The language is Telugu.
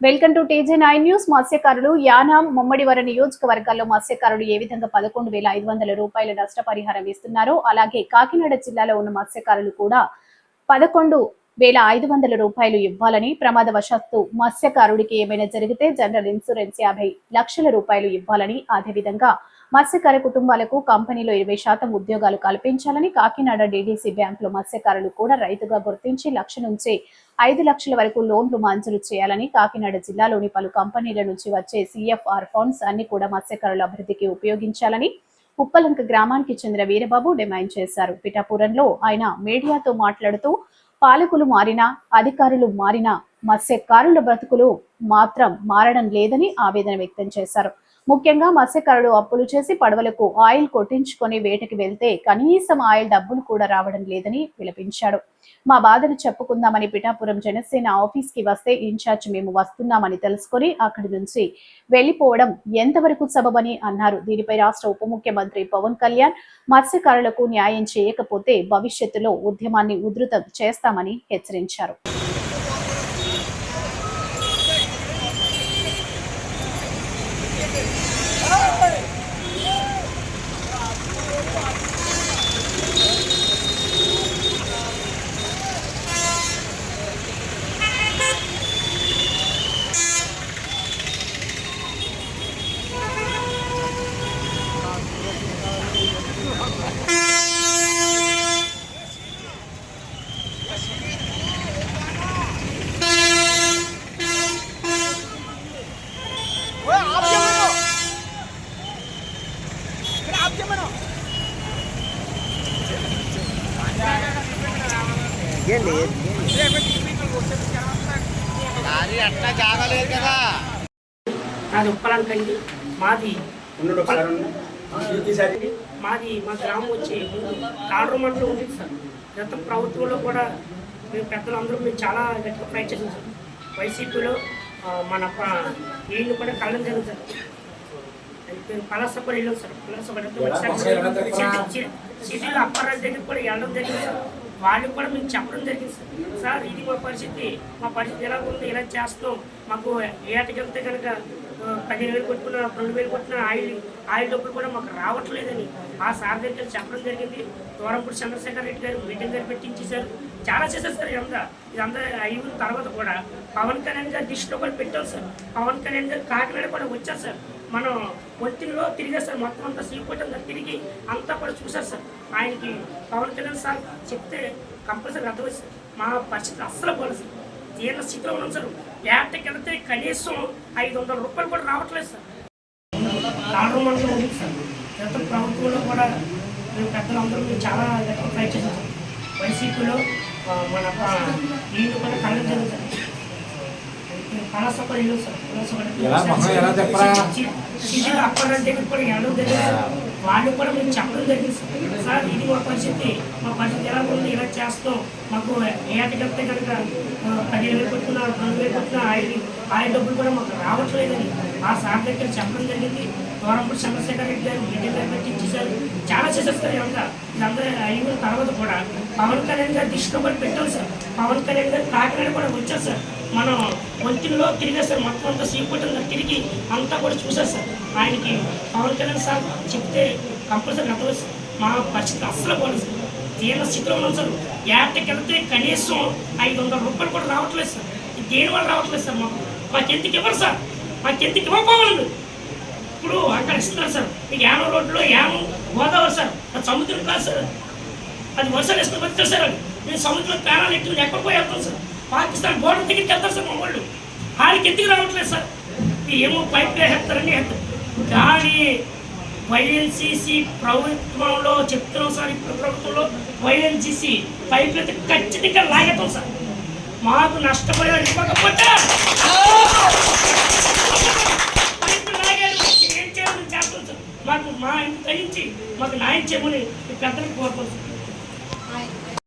Welcome to TG nine news. మత్స్యకారులు యానాం ముమ్మడివర నియోజకవర్గాల్లో మత్స్యకారులు ఏ విధంగా పదకొండు వేల ఐదు వందల రూపాయల నష్టపరిహారం ఇస్తున్నారో అలాగే కాకినాడ జిల్లాలో ఉన్న మత్స్యకారులు కూడా పదకొండు వేల ఐదు వందల రూపాయలు ఇవ్వాలని ప్రమాదవశాత్తు మత్స్యకారుడికి ఏమైనా జరిగితే జనరల్ ఇన్సూరెన్స్ యాభై లక్షల రూపాయలు ఇవ్వాలని అదేవిధంగా మత్స్యకార కుటుంబాలకు కంపెనీలో ఇరవై శాతం ఉద్యోగాలు కల్పించాలని కాకినాడ డీడీసీ బ్యాంకులో మత్స్యకారులు కూడా రైతుగా గుర్తించి లక్ష నుంచి ఐదు లక్షల వరకు లోన్లు మంజూరు చేయాలని కాకినాడ జిల్లాలోని పలు కంపెనీల నుంచి వచ్చే సిఎఫ్ఆర్ ఫండ్స్ అన్ని కూడా మత్స్యకారుల అభివృద్ధికి ఉపయోగించాలని ఉప్పలంక గ్రామానికి చెందిన వీరబాబు డిమాండ్ చేశారు. పిఠాపురంలో ఆయన మీడియాతో మాట్లాడుతూ పాలకులు మారినా అధికారులు మారినా మత్స్యకారుల బ్రతుకులు మాత్రం మారడం లేదని ఆవేదన వ్యక్తం చేశారు. ముఖ్యంగా మత్స్యకారులు అప్పులు చేసి పడవలకు ఆయిల్ కొట్టించుకొని వేటకి వెళ్తే కనీసం ఆయిల్ డబ్బులు కూడా రావడం లేదని విలపించాడు మా బాధను చెప్పుకుందామని పిఠాపురం జనసేన ఆఫీస్కి వస్తే ఇన్ఛార్జ్ మేము వస్తున్నామని తెలుసుకొని అక్కడి నుంచి వెళ్ళిపోవడం ఎంతవరకు సబబని అన్నారు. దీనిపై రాష్ట్ర ఉప ముఖ్యమంత్రి పవన్ కళ్యాణ్ మత్స్యకారులకు న్యాయం చేయకపోతే భవిష్యత్తులో ఉద్యమాన్ని ఉధృతం చేస్తామని హెచ్చరించారు. నాది ఉప్పలంకండి. మాది మాది మా గ్రామం వచ్చి తాడరు మండలం ఉంది సార్. గత ప్రభుత్వంలో కూడా మేము పెద్దలందరూ మేము చాలా గట్టిగా చేసాం సార్. వైసీపీలో మన వీళ్ళు కూడా కళ్ళం జరిగింది సార్. మేము పలాసపల్లి వెళ్ళాం సార్. పలాసపల్లి సిటీలో అప్పారాజు దగ్గర కూడా వెళ్ళడం జరిగింది సార్. వాళ్ళకి కూడా మేము చెప్పడం జరిగింది సార్. సార్ ఇది మా పరిస్థితి. మా పరిస్థితి ఎలా ఉంది? ఇలా చేస్తున్నాం? మాకు ఏటకెళ్తే కనుక పదిహేను వేలు కొట్టుకున్న రెండు వేలు కొట్టిన ఆయిల్ ఆయిల్ డబ్బులు కూడా మాకు రావట్లేదని ఆ సార్ దగ్గర చెప్పడం జరిగింది. దూరంపూడి చంద్రశేఖర్ రెడ్డి గారు మీటింగ్ గారు పెట్టించేశారు. చాలా చేశారు సార్ ఇదంతా. ఇదంతా అయిన తర్వాత కూడా పవన్ కళ్యాణ్ గారు దృష్టిలో కూడా పెట్టాం సార్. పవన్ కళ్యాణ్ గారు కాకినాడ కూడా వచ్చారు సార్. మనం ఒత్తిడిలో తిరిగారు సార్ మొత్తం అంతా శ్రీకోటంగా తిరిగి అంతా కూడా చూశారు సార్. ఆయనకి పవన్ కళ్యాణ్ సార్ చెప్తే కంపల్సరీ అర్థమైంది సార్ మా పరిస్థితి అస్సలు పోలేదు సార్. తీవ్ర స్థితిలో ఉన్నాం సార్. ఏటకి వెళ్తే కనీసం ఐదు వందల రూపాయలు కూడా రావట్లేదు సార్. తాడూరు ఉంది సార్. గత ప్రభుత్వంలో కూడా మేము పెద్దలందరూ మేము చాలా ట్రై చేసాం సార్. వైసీపీలో ఆ, మన ప- వీళ్ళు కూడా కళ్ళం జరుగుతారు పలాసపల్లి వెళ్ళాం సార్ ఎలా మొహం ఎలా చెప్పరా? సిటీలో అప్పారాజు వాళ్ళు కూడా మేము చెప్పడం జరిగింది సార్ ఇది మా పరిస్థితి మా పరిస్థితి ఎలా ఉంది ఇలా చేస్తాం మాకు ఏటకెళ్తే కనుక ఆ, పదిహేను వేలు కొట్టుకున్న రెండు వేలు కొట్టిన ఆయన ఆయన డబ్బులు కూడా మాకు రావట్లేదని ఆ సార్ దగ్గర చెప్పడం జరిగింది దూరంపూడి చంద్రశేఖర్ రెడ్డి గారు మీటింగ్ గారు ఇచ్చేసారు చాలా చేసేస్తారు సార్ ఇదంతా ఇదంతా అయిన తర్వాత కూడా పవన్ కళ్యాణ్ గారు దృష్టిలో కూడా పెట్టాలి సార్. పవన్ కళ్యాణ్ గారు కాకినాడ కూడా వచ్చారు సార్. మనం ఒంటిలో తిరిగే సార్ మొత్తం అంతా సీపుటంగా తిరిగి అంతా కూడా చూసారు సార్ ఆయనకి పవన్ కళ్యాణ్ సార్ చెప్తే కంపల్సరీ అర్థం మా పరిస్థితి అస్సలు పోలేదు సార్. తీవ్ర స్థితిలో ఉన్నాం సార్. ఏటకెళ్తే కనీసం ఐదు వందల రూపాయలు కూడా రావట్లేదు సార్. దేని వల్ల రావట్లేదు సార్ మాకు? మాకు ఎందుకు ఇవ్వరు సార్? మాకు ఎందుకు ఇవ్వకపోవాలి ఇప్పుడు అక్కడ ఇస్తున్నారు సార్. మీకు యానం రోడ్లో యానం గోదావరి సార్. అది సముద్రం కాదు సార్. అది వర్షాలు వేసుకుని బతుకుతారు సార్ నేను సముద్రం ప్రాణాలు ఎట్టుకుని ఎక్కడ పోయి వెళ్తాను సార్. పాకిస్తాన్ బోర్డర్ దగ్గరికి వెళ్తారు సార్ మా వాళ్ళు వాళ్ళకి ఎందుకు రావట్లేదు సార్ ఈ ఏమో పైప్ వేస్తారని కానీ వైఎన్సీసీ ప్రభుత్వంలో చెప్తున్నాం సార్ ఇప్పుడు ప్రభుత్వంలో వైఎన్సీసీ పైప్ అయితే ఖచ్చితంగా లాగేస్తాం సార్. మాకు నష్టపోయారు ఇవ్వకపోతే ఏం చేయాలని చేస్తాం సార్ మాకు మా ఇంటి తగ్గించి మాకు న్యాయం చేయమని పెద్దలకు కోరుతాం